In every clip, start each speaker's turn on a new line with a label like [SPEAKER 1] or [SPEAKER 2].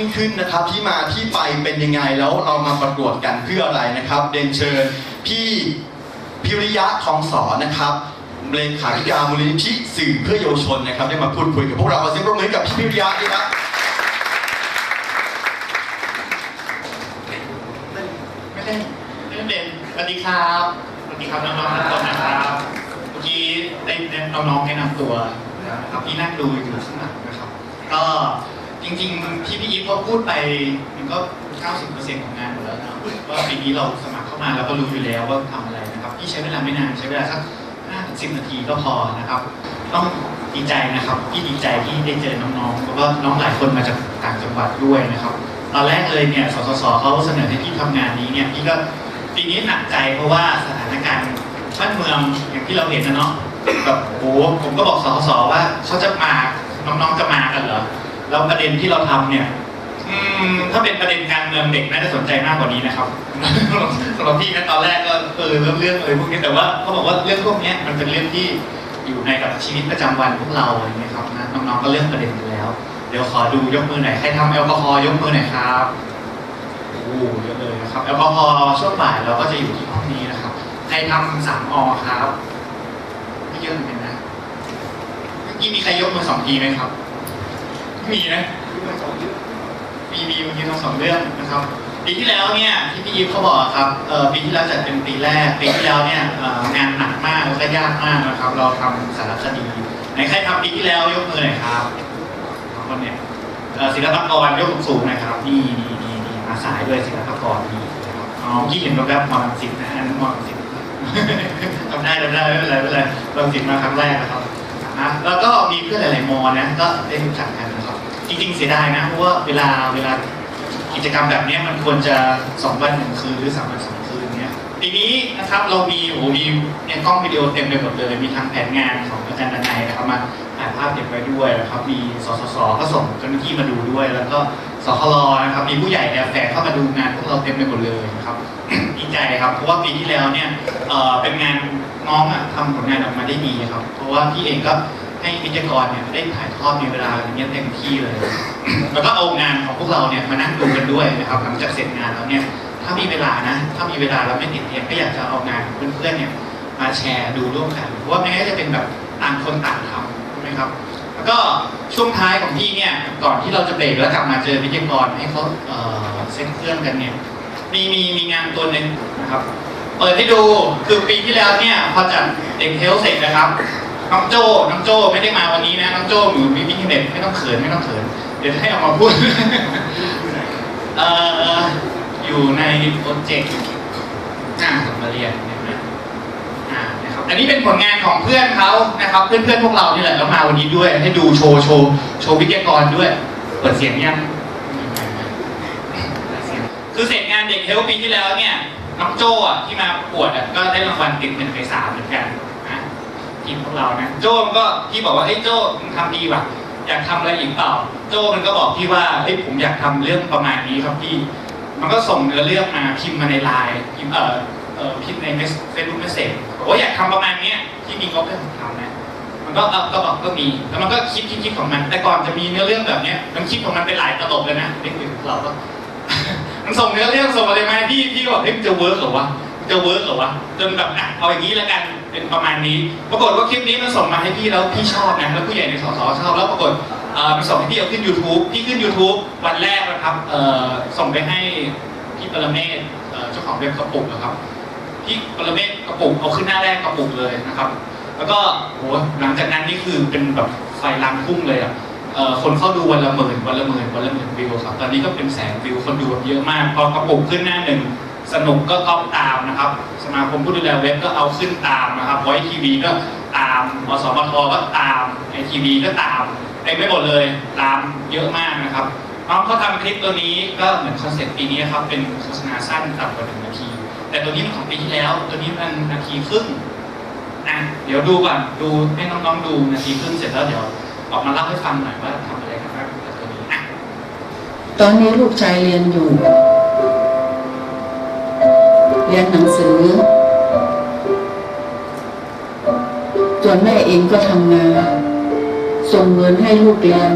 [SPEAKER 1] ยิ่งขึ้นนะครับ ที่มาที่ไปเป็นยังไงแล้วเรามาประกวดกันเพื่ออะไรนะครับเรียนเชิญพี่พิริยะทองสอนนะครับเลขาธิการมูลนิธิสื่อเพื่อเยาวชนนะครับ ได้มาพูดคุยกับพวกเราขอเสียงปรบมือกับพี่พิริยะด้วยครับ
[SPEAKER 2] ไม่ได้ไม่ได้เด่นสวัสดีครับสวัสดีครับน้องๆทุกคนนะครับเมื่อกี้ได้น้องๆแนะนำตัวนะครับที่นั่งดูอยู่ข้างหลังนะครับ ก็ ริงๆที่พี่อีฟเขาพูดไปมันก็ 90%ของงานหมดแล้วนะว่าปีนี้เราสมัครเข้ามาเราก็รู้อยู่แล้วว่าทำอะไรนะครับพี่ใช้เวลาไม่นานใช้เวลาสัก5-10 นาทีก็พอนะครับ ต้องดีใจนะครับพี่ดีใจที่ได้เจอน้องๆแล้วก็น้องหลายคนมาจากต่างจังหวัดด้วยนะครับ ตอนแรกเลยเนี่ยสสสเขาเสนอให้พี่ทำงานนี้เนี่ยพี่ก็ปีนี้หนักใจเพราะว่าสถานการณ์บ้านเมืองอย่างที่เราเห็นนะเนาะแบบโอ้ผมก็บอกสสสว่าเขาจะมาน้องๆจะมากันเหรอ แล้วประเด็นที่เราทำเนี่ยอืมถ้าเป็นประเด็นการเมืองเด็กน่าจะสนใจมากกว่านี้นะครับสำหรับพี่นะตอนแรกก็เออเรื่องเรื่องเลยพวกนี้แต่ว่าเขาบอกว่าเรื่องพวกเนี้ยมันเป็นเรื่องที่อยู่ในกับชีวิตประจำวันพวกเราอะไรเงี้ยครับนะน้องๆก็เรื่องประเด็นกันแล้ว เดี๋ยวขอดูยกมือหน่อยใครทำแอลกอฮอล์ยกมือหน่อยครับโอ้โหเยอะเลยนะครับแอลกอฮอล์ช่วงบ่ายเราก็จะอยู่ที่ห้องนี้นะครับ ใครทำสามอครับไม่เยอะเหมือนกันนะเมื่อกี้มีใครยกมือสองทีไหมครับไมีนะ มีมีเมื่อกี้ทั้งสองเรื่องนะครับปีที่แล้วเนี่ยที่พี่ยิปเขาบอกครับเอ่อปีที่แล้วจัดเป็นปีแรกปีที่แล้วเนี่ยงานหนักมากแล้วก็ยากมากนะครับ เราทำสารคดีไหนใครทำปีที่แล้วยกมือหน่อยครับสองคนเนี่ยเศิลปกรยกสูงนะครับนี่นี่นี่นี่มาสายด้วยศิลปกรนี่นะครับอ๋อที่เห็นแวบมอลังสิตนะอันนั้นมอลังสิตจำได้จำได้ไม่เป็นไรไม่เป็นไรมอลังสิตมาครั้งแรกนะครับ นะ แล้วก็มีเพื่อนหลาย ๆ มอนะ ก็ได้รู้จักกันนะครับ จริง ๆ เสียดายนะ เพราะว่าเวลาเวลากิจกรรมแบบนี้มันควรจะสองวันหนึ่งคืนหรือสามวันสอง ปีนี้นะครับเรามีโอ้มีเนี่ยกล้องวิดีโอเต็มไปหมดเลย มีทางแผนงานของอาจารย์ดนัยนะครับมาถ่ายภาพเก็บไว้ด้วยนะครับมีสสสก็ส่งเจ้าหน้าที่มาดูด้วย แล้วก็สคลนะครับมีผู้ใหญ่แอบแฝงเข้ามาดูงานพวกเราเต็มไปหมดเลยนะครับดีใจครับเพราะว่าปีที่แล้วเนี่ยเออเป็นงานน้องอะทำผลงานออกมาได้ดีครับ เพราะว่าพี่เองก็ ให้วิทยากรเนี่ยได้ถ่ายทอดในเวลาอย่างเงี้ยเต็มที่เลย แล้วก็เอางานของพวกเราเนี่ยมานั่งดูกันด้วยนะครับหลังจากเสร็จงานแล้วเนี่ยถ้ามีเวลานะ ถ้ามีเวลาแล้วไม่ติดเรียนก็อยากจะเอางานของเพื่อนๆเนี่ยมาแชร์ดูร่วมกันเพราะว่าไม่งั้นจะเป็นแบบต่างคนต่างทำใช่ไหมครับ แล้วก็ช่วงท้ายของพี่เนี่ยก่อนที่เราจะเบรกแล้วกลับมาเจอวิทยากรให้เขาเซ็นเครื่องกันเนี่ยมีมีมีงานตัวหนึ่งนะครับ เปิดให้ดูคือปีที่แล้วเนี่ยพอจัดเด็กเฮลเสร็จนะครับ น้องโจ้น้องโจ้ไม่ได้มาวันนี้นะน้องโจ้อยู่มีพิเน็ตไม่ต้องเขินไม่ต้องเขินเดี๋ยวให้ออกมาพูดเอ่ออยู่ในโปรเจกต์อ่ามาเรียนเนไหมอ่านะครับอันนี้เป็นผลงานของเพื่อนเขานะครับ เพื่อนๆพวกเรานี่แหละแล้วมาวันนี้ด้วย ให้ดูโชว์โชว์โชว์วิทยากรด้วยเปิดเสียงยังคือเสร็จงานเด็กเฮลปีที่แล้วเนี่ยน้องโจ้ที่มาประกวดก็ได้รางวัลติดหนึ่งในสามเหมือนกัน ทีมพวกเรานะ โจ้มันก็พี่บอกว่าเอ้โจ้มึงทำดีว่ะ อยากทำอะไรอีกเปล่า โจ้มันก็บอกพี่ว่าเฮ้ยผมอยากทำเรื่องประมาณนี้ครับพี่ มันก็ส่งเนื้อเรื่องมาพิมพ์มาในไลน์พิมพ์เอ่อเอ่อพิมพ์ในเฟซบุ๊กเมสเซจบอกว่าอยากทำประมาณเนี้ยที่มีงบให้ผมทำนะมันก็เออก็บอกก็มีแล้วมันก็คิดคิดคิดของมัน แต่ก่อนจะมีเนื้อเรื่องแบบเนี้ยมันคิดของมันเป็นหลายตลบเลยนะเด็กๆเราก็มันส่งเนื้อเรื่องส่งอะไรมาพี่พี่ก็บอกเฮ้ยจะเวิร์กหรอวะ จะเวิร์กเหรอวะจนแบบอะเอาอย่างนี้แล้วกันเป็นประมาณนี้ ปรากฏว่าคลิปนี้มันส่งมาให้พี่แล้วพี่ชอบนะแล้วผู้ใหญ่ในสสชอบแล้วปรากฏมันส่งให้พี่เอาขึ้น YouTube พี่ขึ้น YouTube วันแรกนะครับส่งไปให้พี่ปรเมศเจ้าของเว็บกระปุกนะครับพี่ปรเมศกระปุกเอาขึ้นหน้าแรกกระปุกเลยนะครับ แล้วก็โหหลังจากนั้นนี่คือเป็นแบบไฟลามพุ่งเลยอะคนเข้าดูวันละหมื่นวันละหมื่นวันละหมื่นวิวครับตอนนี้ก็เป็นแสนวิวคนดูเยอะมากพอกระปุกขึ้นหน้าหนึ่ง สนุกก็ก๊อปตามนะครับ สมาคมผู้ดูแลเว็บก็เอาขึ้นตามนะครับไว้ทีวีก็ตามอสมทก็ตามไอทีวีก็ตามเต็มไปหมดเลยตามเยอะมากนะครับน้องเขาทำคลิปตัวนี้ก็เหมือนคอนเซ็ปต์ปีนี้ครับเป็นโฆษณาสั้นต่ำกว่าหนึ่งนาที แต่ตัวนี้มันของปีที่แล้ว ตัวนี้มันนาทีครึ่งอะเดี๋ยวดูก่อนดูให้น้องๆดูนาทีครึ่งเสร็จแล้วเดี๋ยวออกมาเล่าให้ฟังหน่อยว่าทำอะไรกันบ้างกับตัวนี้อะ
[SPEAKER 3] ตอนนี้ลูกชายเรียนอยู่ เรียนหนังสือจนแม่เองก็ทำงาน ส่งเงินให้ลูกเรียน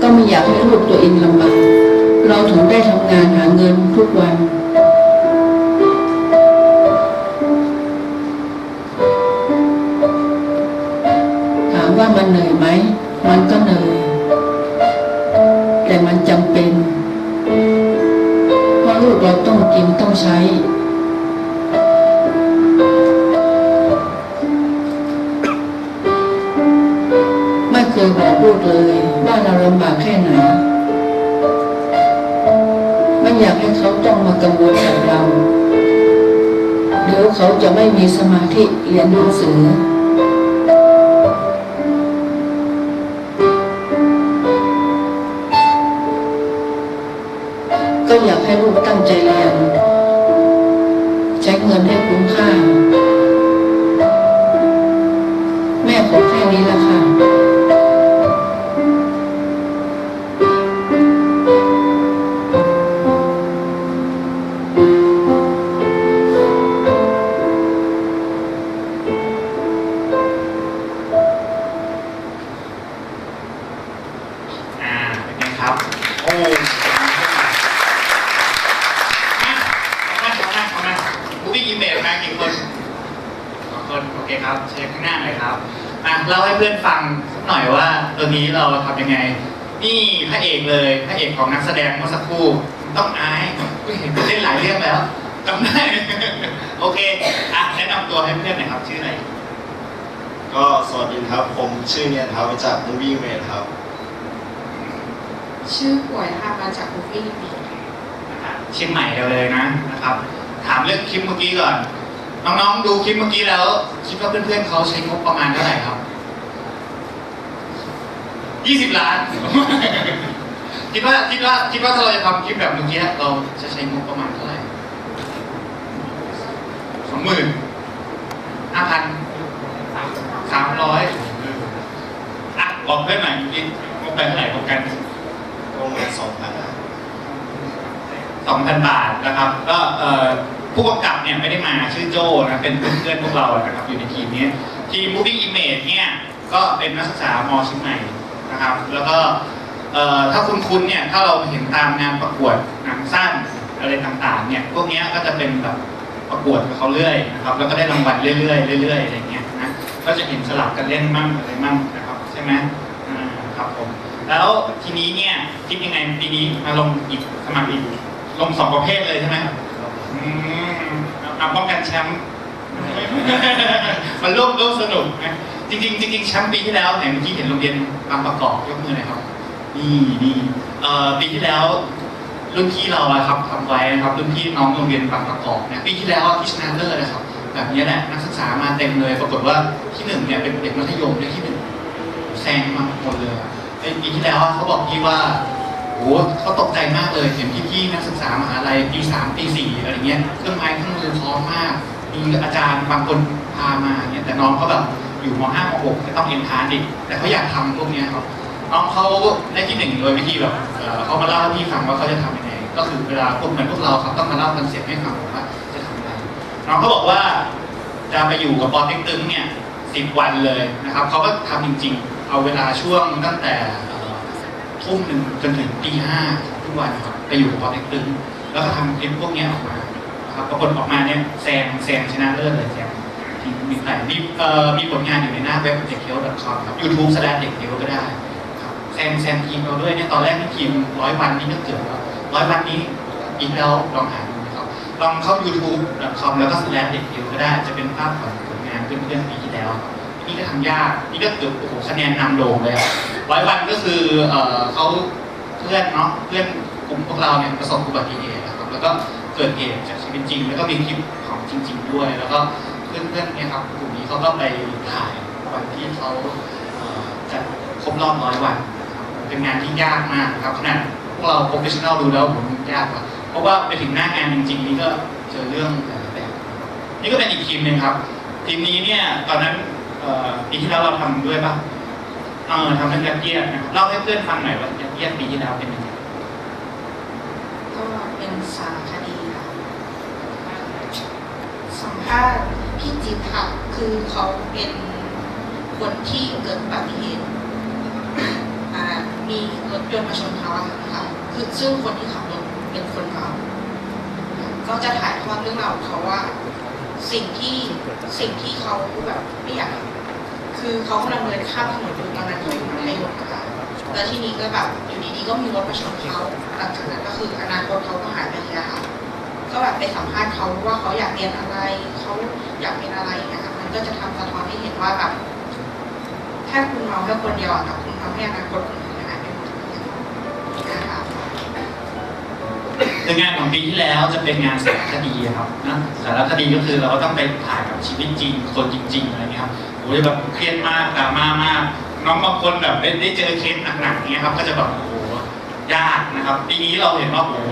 [SPEAKER 3] ก็ไม่อยากให้ลูกตัวเองลำบากเราถึงได้ทำงานหาเงินทุกวัน ถามว่ามันเหนื่อยไหม มันก็เหนื่อย ต้องกินต้องใช้ ไม่เคยบอกลูกเลยว่าเราลำบากแค่ไหน ไม่อยากให้เขาต้องมากังวลกับเรา เดี๋ยวเขาจะไม่มีสมาธิเรียนหนังสือ อยากให้ลูกตั้งใจเรียนใช้เงินให้คุ้มค่า แม่ขอแค่นี้ละ
[SPEAKER 2] ค่ะ ของนักแสดงเมื่อสักครู่ต้องอายอุ๊ยเห็นเล่นหลายเรื่องแล้วจำได้โอเคอะแนะนำตัวให้เพื่อนหน่อยครับชื่ออะไร
[SPEAKER 4] ก็สวัสดีครับ ผมชื่อเนียนครับมาจาก Movie Mate ครับ
[SPEAKER 5] ชื่อป่วยค่ะมาจากบูฟี่บี
[SPEAKER 2] เชียงใหม่เราเลยนะนะครับ ถามเรื่องคลิปเมื่อกี้ก่อน น้องๆดูคลิปเมื่อกี้แล้ว คิดว่าเพื่อนๆเขาใช้งบประมาณเท่าไหร่ครับ 20 ล้าน คิดว่าคิดว่าคิดว่าถ้าเราจะทำคลิปแบบเมื่อกี้เราจะใช้งบประมาณเท่าไหร่สองหมื่นห้าพันสามร้อยอะบอกเพื่อนหน่อยคิดงบไปเท่าไหร่รวมกัน
[SPEAKER 4] ประมาณ2,000นะ
[SPEAKER 2] 2,000บาทนะครับ ก็เอ่อผู้กำกับเนี่ยไม่ได้มาชื่อโจนะเป็นเพื่อนๆพวกเรานะครับ อยู่ในทีมนี้ทีม Moving Image เนี่ยก็เป็นนักศึกษามอเชียงใหม่นะครับ แล้วก็เอ่อ ถ้าคุณคุณเนี่ยถ้าเราเห็นตามงานประกวดหนังสั้นอะไรต่างๆเนี่ยพวกนี้ก็จะเป็นแบบประกวดกับเขาเรื่อยนะครับแล้วก็ได้รางวัลเรื่อยๆเรื่อยๆอะไรเงี้ยนะก็จะเห็นสลับกันเล่นมั่งอะไรมั่งนะครับใช่ไหมครับผมแล้วทีนี้เนี่ยคิดยังไงปีนี้มาลงอีกสมัครอีกลงสองประเภทเลยใช่ไหมอืมเอาป้องกันแชมป์มันร่วมร่วมสนุกนะจริงๆจริงๆแชมป์ปีที่แล้วไหนเมื่อกี้เห็นโรงเรียนบางประกอบยกมือหน่อยครับ นี่นี่เอ่อปีที่แล้วรุ่นพี่เราอะครับทำไว้นะครับรุ่นพี่น้องโรงเรียนบางประกอบเนี่ยปีที่แล้วที่ชนะเลิศนะครับแบบนี้แหละนักศึกษามาเต็มเลย ปรากฏว่าที่หนึ่งเนี่ยเป็นเด็กมัธยมได้ที่หนึ่งแซงมาหมดเลยปีที่แล้วเขาบอกพี่ว่าโอ้เขาตกใจมากเลยเห็นพี่ๆนักศึกษามหาลัยปีสามปีสี่อะไรเงี้ยเครื่องไม้เครื่องมือพร้อมมากมีอาจารย์บางคนพามาเนี่ยแต่น้องเขาแบบอยู่มห้ามหกก็ต้องเอ็นทานอีกแต่เขาอยากทำพวกเนี้ยครับ น้องเขาได้ที่หนึ่งโดยวิธีแบบเขามาเล่าให้พี่ฟังว่าเขาจะทำยังไงก็คือเวลาพวกเหมือนพวกเราครับต้องมาเล่าคอนเซ็ปต์ให้ฟังว่าจะทำอะไรน้องเขาบอกว่าจะไปอยู่กับปอเต็กตึงเนี่ยสิบวันเลยนะครับเขาก็ทำจริง ๆ เอาเวลาช่วงตั้งแต่ทุ่มหนึ่งจนถึงตีห้าทุกวันครับไปอยู่กับปอเต็กตึงแล้วก็ทำคลิปพวกนี้ออกมาครับปรากฏออกมาเนี่ยแซงแซงชนะเลิศเลยแซงทีมมีแต่มีมีผลงานอยู่ในหน้าเว็บเด็กเคียว .com ครับ YouTube แสดงเด็กเคียวก็ได้ แซงแซงทีมเราด้วยเนี่ยตอนแรกที่ทีมร้อยวันนี้ก็เกือบแล้วร้อยวันนี้อีกแล้วลองหาดูนะครับลองเข้า YouTube .com แล้วก็แสดงเด็กเคียวก็ได้จะเป็นภาพของผลงานเพื่อนๆปีที่แล้ว นี่ก็ทำยากนี่ก็เกือบโอ้โหคะแนนนำโด่งเลยร้อยวันก็คือเอ่อเขาเพื่อนเนาะเพื่อนกลุ่มพวกเราเนี่ยประสบอุบัติเหตุนะครับแล้วก็เกิดเหตุจากชีวิตจริง แล้วก็มีคลิปของจริง ๆ ด้วย แล้วก็เพื่อนๆเนี่ยครับกลุ่มนี้เขาก็ไปถ่ายวันที่เขาจะครบรอบร้อยวัน เป็นงานที่ยากมากครับขนาดพวกเราโปรเฟชชั่นอลดูแล้วผมยากกว่าเพราะว่าไปถึงหน้างานจริงๆนี่ก็เจอเรื่องแต่แบบนี่ก็เป็นอีกทีมหนึ่งครับทีมนี้เนี่ยตอนนั้นปีที่แล้วเราทำด้วยป่ะเออทำเรื่องยัดเยียดนะครับเล่าให้เพื่อนฟังหน่อยว่ายัดเยียดปีที่แล้วเป็นยังไง
[SPEAKER 5] ก็เป็นสารคดีค่ะสัมภาษณ์พี่จิ๊บค่ะคือเขาเป็นคนที่เกิดอุบัติเหตุ มีรถยนต์มาชนเขาอะค่ะคือซึ่งคนที่ขับรถเป็นคนเมาก็จะถ่ายทอดเรื่องราวของเขาว่า สิ่งที่สิ่งที่เขาแบบไม่อยากคือเขากำลังเดินข้ามถนนอยู่ตอนนั้นเขาอยู่มัธยมอะค่ะแล้วทีนี้ก็แบบอยู่ดีๆก็มีรถมาชนเขาหลังจากนั้นก็คืออนาคตเขาก็หายไปเลยค่ะก็แบบไปสัมภาษณ์เขาว่าเขาอยากเรียนอะไรเขาอยากเป็นอะไรอย่างเงี้ยค่ะมันก็จะทำสะท้อนให้เห็นว่าแบบแค่คุณเมาแค่คนเดียวอะแต่คุณทำให้อนาคตคน นะคะ
[SPEAKER 2] คืองานของปีที่แล้วจะเป็นงานสารคดีครับนะสารคดีก็คือเราก็ต้องไปถ่ายกับชีวิตจริง คนจริง ๆอะไรเงี้ยครับโอ้ยแบบเครียดมากดราม่ามาก น้องบางคนแบบได้ได้เจอเคสหนักๆเงี้ยครับก็จะแบบโอ้โหยากนะครับปีนี้เราเห็นว่าโอ้โห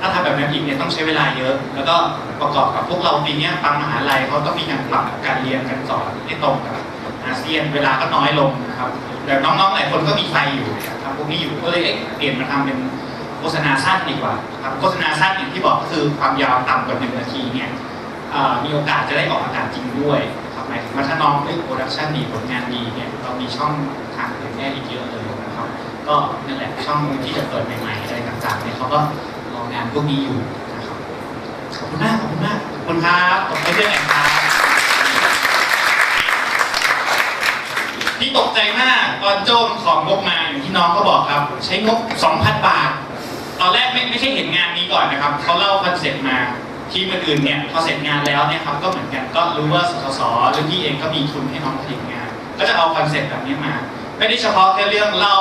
[SPEAKER 2] ถ้าทำแบบนั้นอีกเนี่ยต้องใช้เวลาเยอะ แล้วก็ประกอบกับพวกเราปีนี้ยบางมหาลัยเขาต้องมีการปรับการเรียนการสอนให้ตรงกับ อาเซียนเวลาก็น้อยลงนะครับแต่น้องๆหลายคนก็มีไฟอยู่ทำพวกนี้อยู่ก็เลยเอ๊ะเปลี่ยนมาทำเป็นโฆษณาสั้นดีกว่าครับโฆษณาสั้นอย่างที่บอกก็คือความยาวต่ำกว่าหนึ่งนาทีเนี่ยมีโอกาสจะได้ออกอากาศจริงด้วยครับหมายถึงว่าถ้าน้องได้โปรดักชันดีผลงานดีเนี่ยเรามีช่องทางเผยแพร่อีกเยอะเลยนะครับ ก็นั่นแหละช่องที่จะเปิดใหม่ๆอะไรต่างๆเนี่ยเขาก็รองานพวกนี้อยู่นะครับขอบคุณมากขอบคุณมากขอบคุณครับขอบคุณเพื่อนๆหนครับ ที่ตกใจมากตอนโจมของงบมาอย่างที่น้องเขาบอกครับ ใช้งบ 2,000 บาท ตอนแรกไม่ไม่ใช่เห็นงานนี้ก่อนนะครับเขาเล่าคอนเซ็ปต์มาทีมอื่นๆเนี่ยพอเสร็จงานแล้วเนี่ยครับก็เหมือนกันก็รู้ว่าสสสหรือพี่เองก็มีทุนให้น้องผลิตงาน ก็จะเอาคอนเซ็ปต์แบบนี้มา ไม่ได้เฉพาะแค่เรื่องเล้า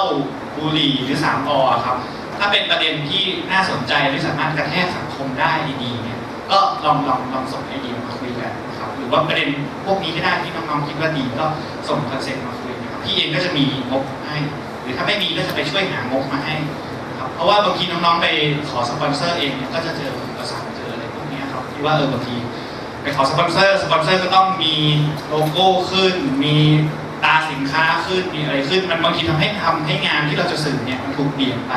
[SPEAKER 2] บุหรี่หรือสามอครับ ถ้าเป็นประเด็นที่น่าสนใจหรือสามารถกระแทกสังคมได้ดีๆเนี่ยก็ลองลองลองส่งไอเดียมาคุยกันนะครับหรือว่าประเด็นพวกนี้ก็ได้ที่น้องๆคิดว่าดีก็ส่งคอนเซ็ปต์มา พี่เองก็จะมีงบให้ หรือถ้าไม่มีก็จะไปช่วยหางบมาให้ครับเพราะว่าบางทีน้องๆไปขอสปอนเซอร์เองเนี่ยก็จะเจออุปสรรคเจออะไรพวกนี้ครับที่ว่าเออบางทีไปขอสปอนเซอร์สปอนเซอร์ก็ต้องมีโลโก้ขึ้น มีตาสินค้าขึ้นมีอะไรขึ้น มันบางทีทำให้ทำให้งานที่เราจะสื่อเนี่ยมันถูกเปลี่ยนไป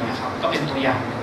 [SPEAKER 2] นะครับก็เป็นตัวอย่างหนึ่ง